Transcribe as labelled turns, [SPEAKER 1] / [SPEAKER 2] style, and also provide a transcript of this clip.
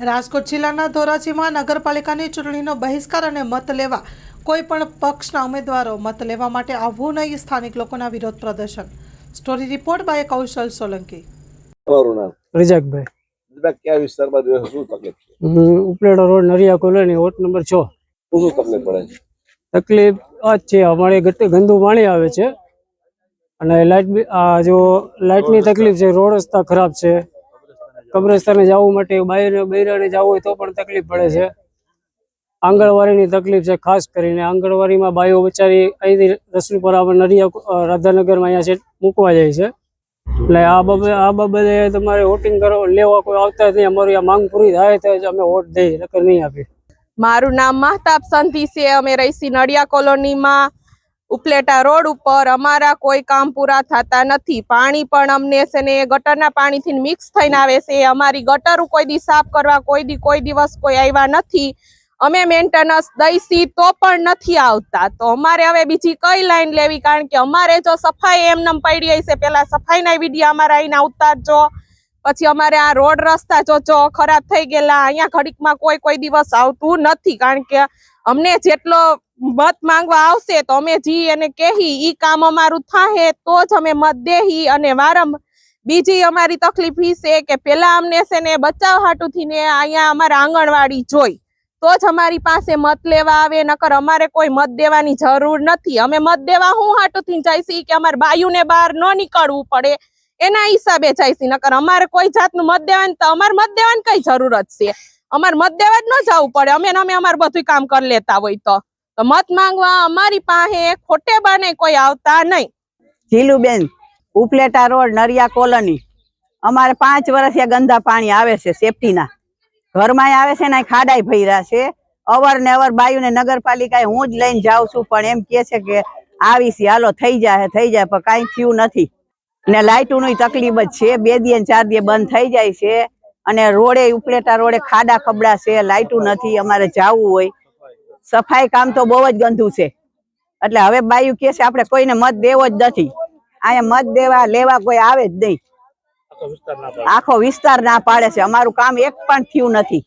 [SPEAKER 1] રાજકોટ જિલ્લાના ધોરાજીમાં નગરપાલિકાની ચૂંટણીનો બહિષ્કાર અને મત લેવા કોઈ પણ પક્ષના ઉમેદવારો મત લેવા માટે આવવું નહીં સ્થાનિક લોકોના વિરોધ પ્રદર્શન. Story report by Kaushal Solanki.
[SPEAKER 2] Razakbhai.
[SPEAKER 3] કયા વિસ્તારમાં રહ્યો શું તકલીફ છે?
[SPEAKER 2] હમ, Upleta road Nariya colony ward number છ.
[SPEAKER 3] શું તકલીફ પડે છે?
[SPEAKER 2] તકલીફ આ છે અમારે ગટ- ગંદુ પાણી આવે છે. અને લાઇટ આ જો લાઇટની તકલીફ છે રોડ રસ્તા ખરાબ છે. કબ્રસ્તાને જવું માટે બહાર બૈરાને જવું હોય તો પણ તકલીફ પડે છે. આંગણવાડીની તકલીફ છે, ખાસ કરીને આંગણવાડીમાં બાયો બચારી અહીંથી રસુલપરા પર આપણે નરિયા રાધાનગરમાં અહીંયા છે, મૂકવા જાય છે. એટલે આ બાબતે આ બાબતે તમારે વોટિંગ કરવા લેવા કોઈ આવતા નહીં. અમારી આ માંગ પૂરી થાય તો અમે વોટ દઈએ નહીં આપીએ.
[SPEAKER 4] મારું નામ મહતાબ સંતી છે. અમે રહીશી નડિયા કોલોનીમાં ઉપલેટા રોડ ઉપર અમારા કોઈ કામ પૂરા થતા નથી. પાણી પણ અમને છે ને ગટરના પાણીથી મિક્સ થઈને આવે છે. અમારી ગટર કોઈ દી સાફ કરવા, કોઈ દી કોઈ દિવસ કોઈ આવ્યા નથી. અમે મેન્ટેનન્સ દઈશી તો પણ નથી આવતા. તો અમારે હવે બીજી કઈ લાઈન લેવી? કારણ કે અમારે જો સફાઈ એમનેમ પડી છે. પેલા સફાઈના વીડિયો અમારા આવીને ઉતારજો. પછી અમારે આ રોડ રસ્તા જો જો ખરાબ થઈ ગયેલા, અહીંયા ઘડીકમાં કોઈ કોઈ દિવસ આવતું નથી. કારણ કે અમને જેટલો મત માંગવા આવશે તો અમે જી અને કહી. ઈ કામ અમારું થાહે તો જ અમે મત દેહી અને વારંવાર બીજી અમારી તકલીફ ઈ છે કે પેલા અમને છે ને બચાવ હાટુથી ને અહીંયા અમારા આંગણવાડી જોઈ. તો જ અમારી પાસે મત લેવા આવે, નકર અમારે કોઈ મત દેવાની જરૂર નથી. અમે મત દેવા હું હાટુથી જઈશી કે અમારે બાયુને બહાર ન નીકળવું પડે. એના હિસાબે જઈશી નકર અમારે કોઈ જાતનું મત દેવાની તો અમારે મત દેવાની કઈ જરૂરત છે. અમારે મત દેવા જ ન જવું પડે. અમે અમે અમારું બધું કામ કરી લેતા હોય તો. તો મત માંગવા અમારી પાસે ખોટે બાને કોઈ આવતા નહીં.
[SPEAKER 5] Jiluben, Upleta road, Nariya colony. અમારે પાંચ વર્ષથી ગંદા પાણી આવે છે સેફટીના. ઘરમાં આવે છે ને ખાડા ખાડાઈ ભર્યા છે. અવર ને અવર બાયુને નગરપાલિકાએ હું જ લઈને જાઉં છું, પણ એમ કે છે કે આવીશ, હાલો, થઈ જાય થઈ જાય, પણ કાંઈ થયું નથી. ને લાઇટોની તકલીફ જ છે, બે દિવસ ચાર દિવસ બંધ થઈ જાય છે. અને રોડે, ઉપલેટા રોડે ખાડા ખબડા છે લાઇટું નથી, અમારે જાવું હોય. સફાઈ કામ તો બહુ જ ગંદુ છે. એટલે હવે બાયુ કે છે આપણે કોઈને મત દેવો જ નથી. અહીંયા મત દેવા લેવા કોઈ આવે જ નહીં. આખો વિસ્તાર ના પાડે છે. અમારું કામ એક પણ થયું નથી.